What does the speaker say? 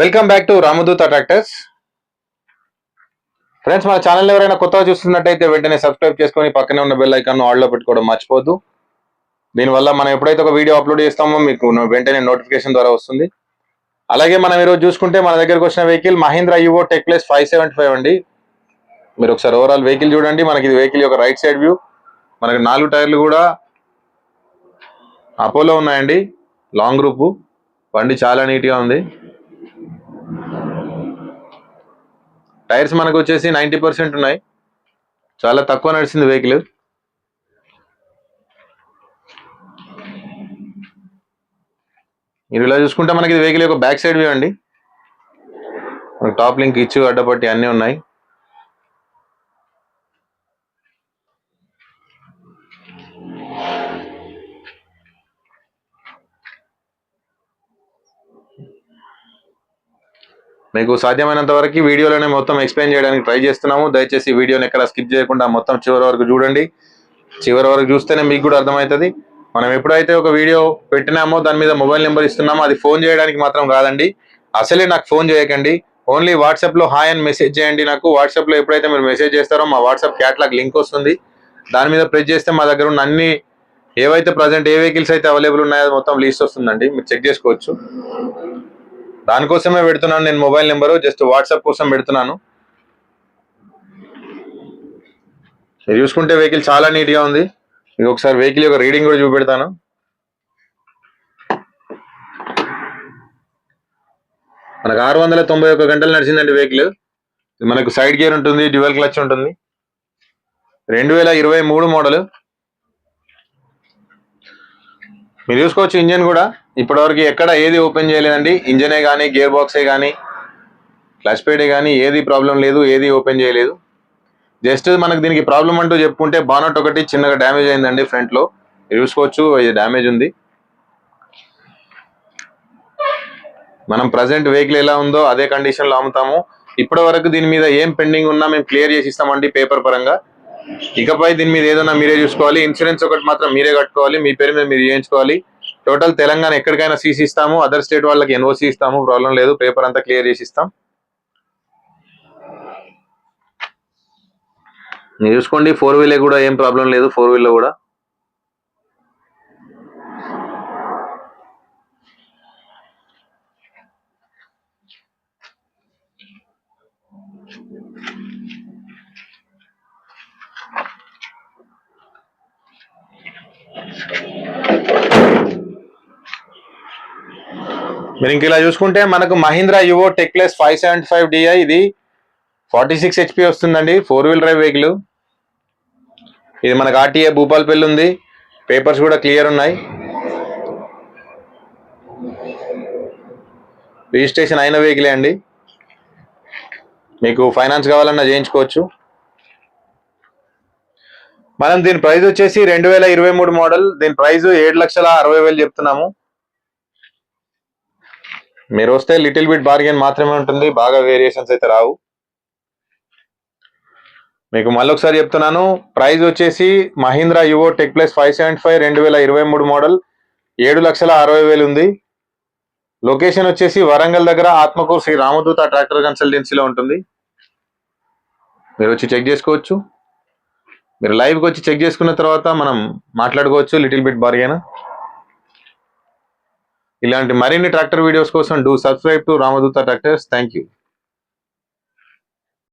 Welcome back to Ramadutha tractors friends మన channel ఎవరైనా కొత్తగా చూస్తున్నట్టయితే వెంటనే సబ్స్క్రైబ్ చేసుకొని పక్కనే ఉన్న బెల్ ఐకాన్ ఆల్లో పెట్టుకోవడం మర్చిపోద్దు దీనివల్ల మనం ఎప్పుడైతే ఒక వీడియో అప్లోడ్ చేస్తామో మీకు వెంటనే నోటిఫికేషన్ ద్వారా వస్తుంది. అలాగే మనం ఈరోజు చూసుకుంటే మన దగ్గరకు వచ్చిన vehicle Mahindra Yuvo tech plus five seventy five అండి. మీరు ఒకసారి ఓవరాల్ వెహికల్ చూడండి. మనకి ఇది వెహికల్ యొక్క రైట్ సైడ్ వ్యూ మనకి నాలుగు టైర్లు కూడా అపోలో ఉన్నాయండి. లాంగ్ గ్రూపు బండి చాలా నీట్గా ఉంది. టైర్స్ మనకు వచ్చేసి నైంటీ పర్సెంట్ ఉన్నాయి. చాలా తక్కువ నడిచింది వెహికల్. మీరు ఇలా చూసుకుంటే మనకి ఇది వెహికల్ యొక్క బ్యాక్ సైడ్ వ్యూ అండి. టాప్ లింక్ ఇచ్చు అడ్డపట్టి అన్నీ ఉన్నాయి. మీకు సాధ్యమైనంత వరకు వీడియోలోనే మొత్తం ఎక్స్ప్లెయిన్ చేయడానికి ట్రై చేస్తున్నాము. దయచేసి వీడియోని ఎక్కడ స్కిప్ చేయకుండా మొత్తం చివరి వరకు చూడండి. చివరి వరకు చూస్తేనే మీకు కూడా అర్థమవుతుంది. మనం ఎప్పుడైతే ఒక వీడియో పెట్టినామో దాని మీద మొబైల్ నెంబర్ ఇస్తున్నామో అది ఫోన్ చేయడానికి మాత్రం కాదండి. అసలే నాకు ఫోన్ చేయకండి. ఓన్లీ వాట్సాప్లో హాయ్ అని మెసేజ్ చేయండి నాకు. వాట్సాప్లో ఎప్పుడైతే మీరు మెసేజ్ చేస్తారో మా వాట్సాప్ క్యాట్లాగ్ లింక్ వస్తుంది. దాని మీద ప్రెస్ చేస్తే మా దగ్గర ఉన్న అన్ని ఏవైతే ప్రజెంట్ ఏ వెహికల్స్ అయితే అవైలబుల్ ఉన్నాయో మొత్తం లీస్ట్ వస్తుందండి. మీరు చెక్ చేసుకోవచ్చు. దానికోసమే పెడుతున్నాను నేను మొబైల్ నెంబరు జస్ట్ వాట్సాప్ కోసం పెడుతున్నాను. మీరు చూసుకుంటే వెహికల్ చాలా నీట్గా ఉంది. మీకు ఒకసారి వెహికల్ యొక్క రీడింగ్ కూడా చూపెడతాను. మనకు ఆరు వందల తొంభై ఒక్క గంటలు నడిచిందండి వెహికల్. మనకు సైడ్ గేర్ ఉంటుంది డ్యువల్ క్లచ్ ఉంటుంది. రెండు వేల ఇరవై మూడు మోడల్. మీరు చూసుకోవచ్చు ఇంజన్ కూడా. ఇప్పటివరకు ఎక్కడ ఏది ఓపెన్ చేయలేదండి. ఇంజనే కానీ గేర్ బాక్సే కానీ క్లచ్ పేడే కానీ ఏది ప్రాబ్లం లేదు ఏది ఓపెన్ చేయలేదు. జస్ట్ మనకు దీనికి ప్రాబ్లం అంటూ చెప్పుకుంటే బానట్ ఒకటి చిన్నగా డ్యామేజ్ అయిందండి ఫ్రంట్లో చూసుకోవచ్చు ఇది డ్యామేజ్ ఉంది. మనం ప్రజెంట్ వెహికల్ ఎలా ఉందో అదే కండిషన్లో అమ్ముతాము. ఇప్పటి వరకు దీని మీద ఏం పెండింగ్ ఉన్నా మేము క్లియర్ చేసి ఇస్తామండి పేపర్ పరంగా. ఇకపై దీని మీద ఏదైనా మీరే చూసుకోవాలి. ఇన్సూరెన్స్ ఒకటి మాత్రం మీరే కట్టుకోవాలి. మీ పేరు మీద మీరు చేయించుకోవాలి. టోటల్ తెలంగాణ ఎక్కడికైనా సీసీ ఇస్తాము అదర్ స్టేట్ వాళ్ళకి ఎన్ఓసి ఇస్తాము ప్రాబ్లం లేదు పేపర్ అంతా క్లియర్ చేసి ఇస్తాం. మీరు చూసుకోండి ఫోర్ వీలే కూడా ఏం ప్రాబ్లం లేదు ఫోర్ వీల్లో కూడా. మీరు ఇంక ఇలా చూసుకుంటే మనకు Mahindra Yuvo tech plus five seventy five DI ఇది ఫార్టీ సిక్స్ హెచ్పి వస్తుందండి ఫోర్ వీల్ డ్రైవ్ వెహికల్ ఇది మనకు ఆర్టీఏ భూపాల్పల్లి ఉంది. పేపర్స్ కూడా క్లియర్ ఉన్నాయి. రిజిస్ట్రేషన్ అయిన వెహికలే అండి. మీకు ఫైనాన్స్ కావాలన్నా చేయించుకోవచ్చు. మనం దీని ప్రైస్ వచ్చేసి రెండు వేల ఇరవై మూడు మోడల్. దీని ప్రైస్ ఏడు లక్షల అరవై వేలు చెప్తున్నాము. మీరు వస్తే లిటిల్ బిట్ బార్గెన్ మాత్రమే ఉంటుంది. బాగా వేరియేషన్స్ అయితే రావు. మీకు మళ్ళీ ఒకసారి చెప్తున్నాను. ప్రైస్ వచ్చేసి Mahindra Yuvo tech plus five seventy five రెండు వేల ఇరవై మూడు మోడల్. ఏడు లక్షల అరవై వేలు ఉంది. లొకేషన్ వచ్చేసి వరంగల్ దగ్గర ఆత్మకూరు శ్రీ రామదూత ట్రాక్టర్ కన్సల్టెన్సీలో ఉంటుంది. మీరు వచ్చి చెక్ చేసుకోవచ్చు. మీరు లైవ్కి వచ్చి చెక్ చేసుకున్న తర్వాత మనం మాట్లాడుకోవచ్చు లిటిల్ బిట్ బార్గేనా. ఇలాంటి మరిన్ని ట్రాక్టర్ వీడియోస్ కోసం do subscribe to Ramadoota tractors. Thank you